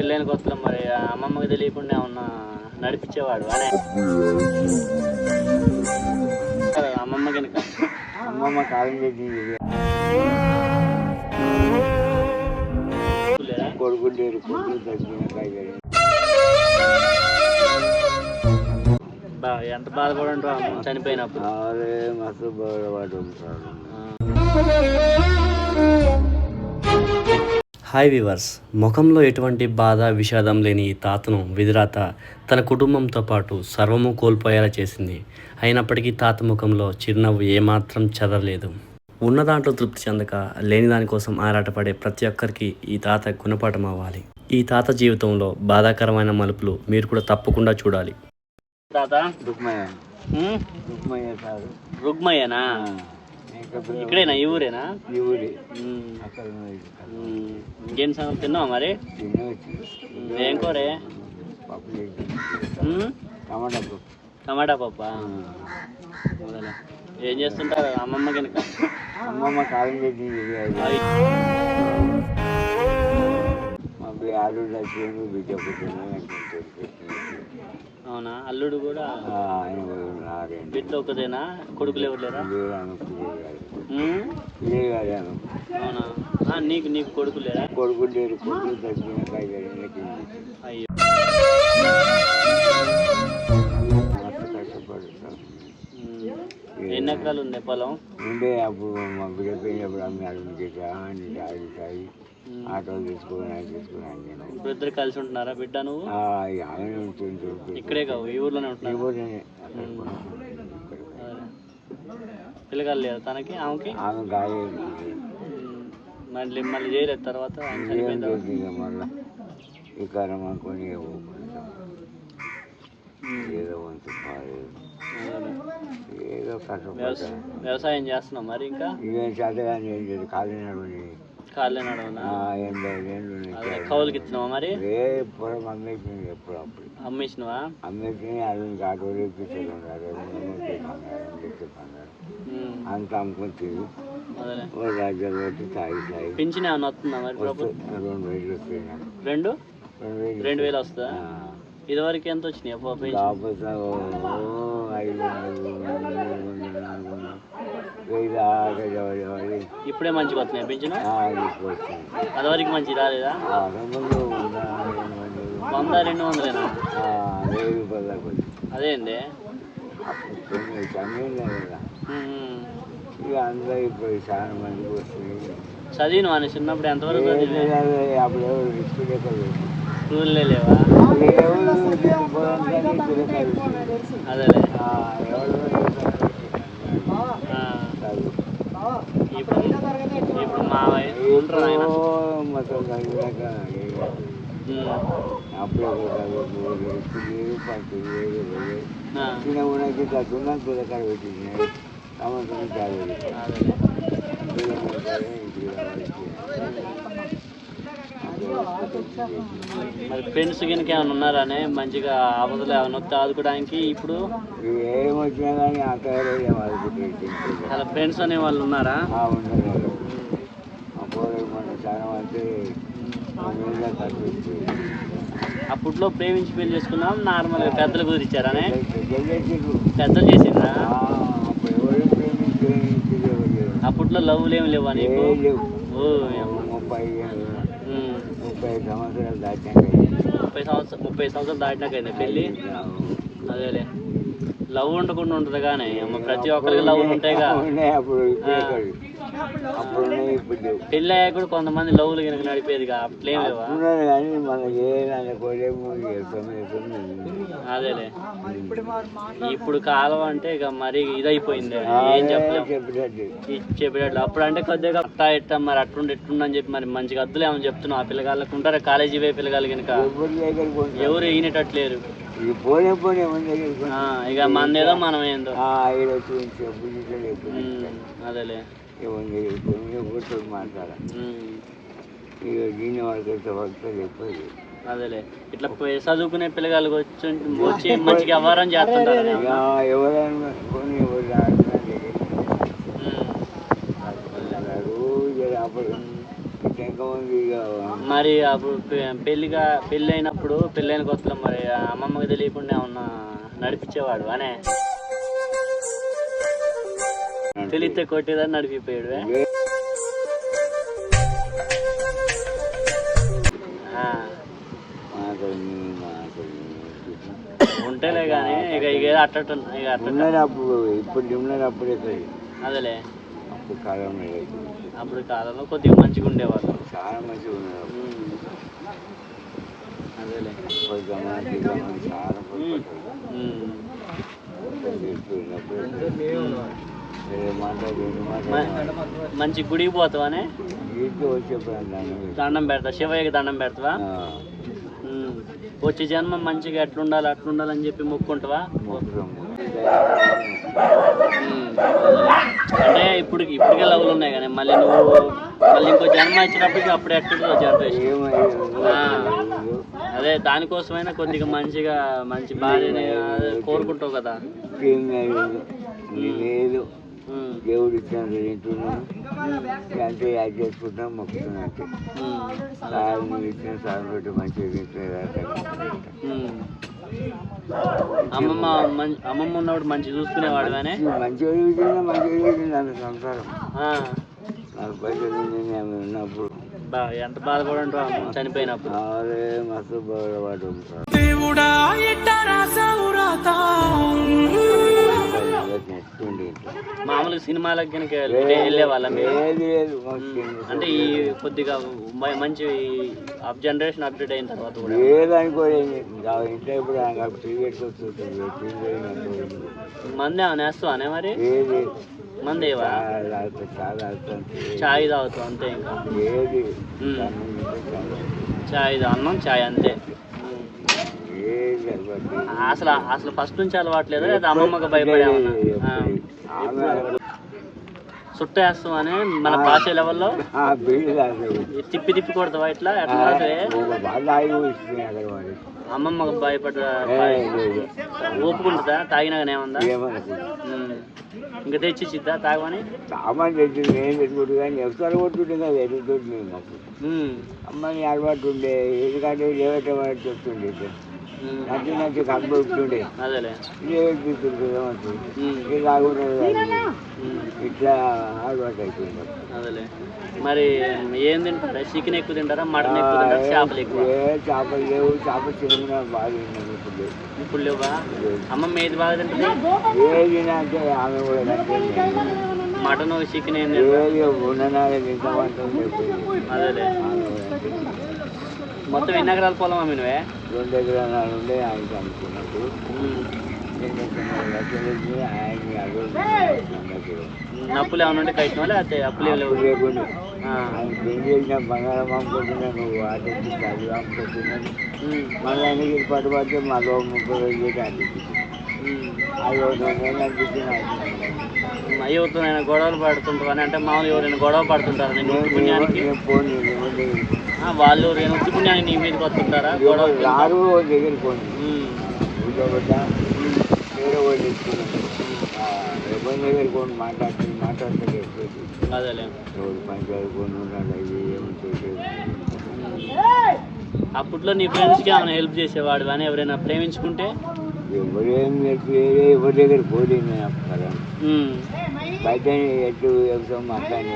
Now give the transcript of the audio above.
పెళ్ళైన కొత్తలో మరి. అమ్మమ్మకి తెలియకుండా ఏమన్నా నడిపించేవాడు అనే. అమ్మమ్మ కనుక. అమ్మమ్మ కాలం చేసి లేరు తగ్గిన ఎంత బాధపడి అమ్మ చనిపోయినప్పుడు? మస్తు బాధపడి ఉంటారు హాయ్ వివర్స్ ముఖంలో ఎటువంటి బాధ విషాదం లేని ఈ తాతను విధిరాత తన కుటుంబంతో పాటు సర్వము కోల్పోయేలా చేసింది. అయినప్పటికీ తాత ముఖంలో చిరునవ్వు ఏమాత్రం చదవలేదు ఉన్న దాంట్లో తృప్తి చెందక లేని దానికోసం ఆరాటపడే ప్రతి ఒక్కరికి ఈ తాత గుణపాఠం అవ్వాలి. ఈ తాత జీవితంలో బాధాకరమైన మలుపులు మీరు కూడా తప్పకుండా చూడాలి. తాత? రుగ్మయ్యనా? ఇక్కడేనా? ఈ ఊరేనా? ఈ ఊరి. అక్కడ. ఇంకేం సంగతి? తిన్నావా మరి? ఏం కూరే? టమాటా పప్పు. టమాటా పప్పా. ఏం చేస్తుంటారు అమ్మమ్మ కనుక అమ్మమ్మ కాలం చేసి మా బి- ఆరుడు వచ్చేది బిడ్డ పుట్టిన అవునా? అల్లుడు కూడా బిడ్డ ఒకదేనా కొడుకులు ఎవరు లేరా? అవునా? నీకు నీకు కొడుకు లేరా? కొడుకు లేరు కొడుకు తగ్గిన అయ్యో. ఎన్ని ఎకరాలు ఉంది పొలం? ఉండే అప్పుడు మా బిడ్డ పోయినప్పుడు అమ్మి అడుగు అని తాగి తాగి ఉమ్. ఆటోలు తీసుకొని ఆయన తీసుకుని ఆయన నేను. ఇప్పుడు ఇద్దరు కలిసి ఉంటున్నారా బిడ్డ నువ్వు? ఆ, ఇక ఆయన ఉంటుంది ఇక్కడే కావు ఈ ఊర్లోనే ఇవ్వనే అక్కడ పిల్లగాలు లేరు తనకి ఆమెకి? ఆమె గాయ. మళ్ళీ మళ్ళీ చేయలేదు తర్వాత ఆయన చనిపోయిన తర్వాత? చేసి మళ్ళా? ఈ కారం అనుకొని. ఏదో వంతు. ఏదో వ్యవసాయం చేస్తున్నాం మరి ఇంకా? ఇవేం చేతగాని ఏం లేదు ఖాళీ నడవనా అదే కౌలుకి ఇచ్చినావా మరి? ఏ పొలం అమ్మేసింది ఎప్పుడు అప్పుడు. అమ్మేసినవా? అమ్మేసింది అది ఆటోలు ఎక్కించారు. అంత అమ్ముకొని తిరిగి రాజ్యాలు పెట్టి తాగి తాగి. పింఛన్ ఏమన్నా వస్తుందా మరి రెండు వేలు వస్తాయి రెండు? రెండు వేలు వస్తుందా. ఇదివరకు ఎంత వచ్చినాయి ఓ ఐదు వందలు మూడు వందలు నాలుగు వందలు వెయ్యి దాకా ఎవరి ఎవరి ఇప్పుడే మంచిగా వస్తున్నాయి. వచ్చింది అదివరకు మంచి రాలేదా? రెండు వందలు వంద రెండు వందలు వంద రెండు వందలేనా? ఆ, వెయ్యి రూపాయలు దాకా వచ్చింది అదేంది? అప్పుడు కొన్ని సమయం లేదు. ఇక అందరూ ఇప్పుడు చాలా మందికి వస్తుంది చదివిను చిన్నప్పుడు? ఎంతవరకు? అప్పుడు ఎవరు స్కూల్లే లేవా. చదువు. ఇప్పుడు ఇప్పుడు మా వయసు ఉంటారు ఆయన. అప్పుడే. చిన్న పెట్టింది మరి ఫ్రెండ్స్ కనుక ఏమైనా ఉన్నారానే? మంచిగా ఆపదలు ఏమైనా వస్తే ఆదుకోవడానికి ఇప్పుడు? కానీ అలా ఫ్రెండ్స్ అనే వాళ్ళు ఉన్నారా? ఉండదు అప్పుడు మన చాలా అంటే మీద కట్టించి అప్పట్లో ప్రేమించి పెళ్ళి చేసుకున్నాం నార్మల్గా పెద్దలు కుదిరిచ్చారనే పెద్దలు చేసిండ్రా. అప్పుడు ఎవరు ప్రేమించి అప్పట్లో లవ్లు ఏమి లేవా నీకు? ఓ. ముప్పై ఏళ్ళు. ముప్పై సంవత్సరాలు దాటాక ముప్పై సంవత్సరం ముప్పై సంవత్సరాలు దాటినాకైంది పెళ్ళి అదేలే. లవ్ ఉండకుండా ఉంటుంది కానీ ప్రతి ఒక్కరికి లవ్ ఉంటాయిగా ఉన్నాయి అప్పుడు పెళ్ళి అయ్యాక కూడా కొంతమంది లవ్లు కనుక అట్లేం లేవా? కానీ మనకి తొమ్మిది అదేలే. ఇప్పుడు కాలం అంటే ఇక మరి ఇదైపోయింది. ఏం చెప్పినట్టు. చెప్పేటట్లు. అప్పుడు అంటే కొద్దిగా అట్టా ఇట్టా మరి అట్టుండి ఇట్టుండి అని చెప్పి మరి మంచిగా అద్దులు ఏమని చెప్తున్నావు ఆ పిల్లగాళ్ళకు ఉంటారా కాలేజీ పోయే పిల్లగాళ్ళు కనుక ఎవరి పోనే పోనే పోతే ఆ, ఇక మనం ఏందో చెప్పు ఉమ్, అదేలే. ఇక దీని చెప్పదు అదేలే. ఇట్లా చదువుకునే పిల్లగాళ్ళకి వచ్చి వచ్చి మంచిగా వ్యవహారం చేస్తుంటారు ఎవరైనా మరి అప్పుడు పెళ్ళిగా పెళ్ళి అయినప్పుడు పెళ్ళైన కొత్తలో మరి అమ్మమ్మకి తెలియకుండా ఏమన్నా నడిపించేవాడు అనే? తెలిస్తే కొట్టేదని నడిపిపోయాడు ఏ- ఆ, మాకని మాకని ఉంటేలే కానీ ఇక ఇక ఏదో అట్టట్టు ఇక అట్ట ఉన్నప్పుడు ఇప్పుడు ఉన్నప్పుడు ఎక్కడ అదేలే అప్పుడు కాలం లేదు అప్పుడు కాలంలో కొద్దిగా మంచిగా ఉండేవాళ్ళు చాలా మంచిగా ఉన్నారు ఉమ్. అదేలే పొద్దున దిగమా చాలా మంచి గుడికి పోతావానే? దండం పెడతా. శివయ్యకి దండం పెడతావా. వచ్చే జన్మ మంచిగా ఎట్లుండాలి అట్లుండాలి అని చెప్పి మొక్కుంటావా. అంటే ఇప్పుడు ఇప్పటికే లవ్లు ఉన్నాయి కానీ మళ్ళీ నువ్వు మళ్ళీ ఇంకో జన్మ ఇచ్చినప్పటికి అప్పుడు ఎట్టుంటుందో జనరేషన్ అదే దానికోసమైనా కొద్దిగా మంచిగా మంచి భార్యని కోరుకుంటావు కదా? లేదు. దేవుడు ఇచ్చిన అంతే యాడ్ చేసుకుంటాం మొక్కుతున్నాం అంతే. ఉమ్. సార్ నువ్వు ఇచ్చిన సార్ పెట్టి ఉమ్. అమ్మమ్మ అమ్మమ్మ ఉన్నప్పుడు మంచి చూసుకునేవాడు కానీ మంచిగా తింటున్నా మంచిగా తింటున్నా అంత సంసారం. పైసలు తింటుంది ఆమె ఉన్నప్పుడు. ఎంత బాధపడి చనిపోయినప్పుడు. మస్తు బాధపడు ఉంటారు నెట్టుండి మామూలుగా సినిమాలకు కనుక వెళ్ళే వాళ్ళం అంటే ఈ కొద్దిగా మంచి అప్ జనరేషన్ అప్డేట్ అయిన తర్వాత కూడా. ఇంకా ఇంట్లో ఇప్పుడు వస్తుంది మంది మరి? మంది చాలా అవుతుంది. చాయ్ తాగుతావు అంతే ఇంకా. ఏది. చాయ్ అన్నం చాయ్ అంతే. అసలు అసలు ఫస్ట్ నుంచి అలవాట్లేదా లేదా? అమ్మమ్మకి భయపడేమన్నా సుట్ట వేస్తాం అని మన భాష లెవెల్లో. తిప్పి తిప్పి కొడతావా ఇట్లా? ఎట్లా అమ్మమ్మకి భయపడ ఏముందా? ఏమనుకుంటా ఉమ్. ఇంకా తెచ్చిచ్చిద్దా తాగమని? సామాన్ తెచ్చింది నేను తెచ్చుకుంటు కానీ ఎవరు మాకు. అమ్మని అలవాటు ఉండే ఎందుకంటే వాడు చెప్తుండే. అదేలే. లేవుతుంది అంటుంది ఉమ్. ఇది తాగుతుంది కానీ ఉమ్. ఇట్లా అలవాటు అయిపోయింది. అదేలే. మరి ఏం తింటారా? చికెన్ ఎక్కువ తింటారా? మటన్ ఎక్కువ తింటారా? చేపలు ఎక్కువ? ఏ చేపలు లేవు. చేపలు చిన్న బాగా తిన్నాను ఇప్పుడు. ఇప్పుడు లేవా? అమ్మమ్మ ఏది బాగా తింటుంది? ఏది అంటే ఆమె కూడా తింటుంది. మటన్ చికెన్ ఏం తింటారు. అదేలే. మొత్తం ఎన్ని ఎకరాల పొలం అమ్మి నువ్వే రెండు ఎకరాలు ఉండే ఆయనకి అడుగు అప్పులు ఏమైనా ఉంటే కట్టినా లేకపోతే అప్పులు లేకుండా? ఏం చేసిన బంగారం అమ్ముకుంటున్నా నువ్వు చదువు అమ్ముకుంటున్నాను. మళ్ళీ ఆయనకి పట్టు పడితే మళ్ళీ ముప్పై వేలు చేసి. అది ఒక అనిపించింది గొడవలు పడుతుంటారు అని అంటే మామూలు ఎవరైనా గొడవ పడుతుంటారు? నేను పుణ్యానికి ఆ, వాళ్ళు నేను నీ మీదకి వస్తుంటారా? రారు ఓ దగ్గర ఫోన్ ఉమ్. కూర్చోబెట్టా వేరే వాళ్ళు ఇస్తున్నాను ఎవరి దగ్గర కొన్ని మాట్లాడుతుంది మాట్లాడితే చెప్పేసి అదేలే. ఎవరు పని చదువుకొని ఉండాలి ఇది ఏముంటుంది అప్పట్లో నీ ఫ్రెండ్స్కి ఏమైనా హెల్ప్ చేసేవాడు కానీ ఎవరైనా ప్రేమించుకుంటే? ఎవరేం దగ్గర ఉమ్. బయట ఎటు వ్యవసాయం మాట్లాడి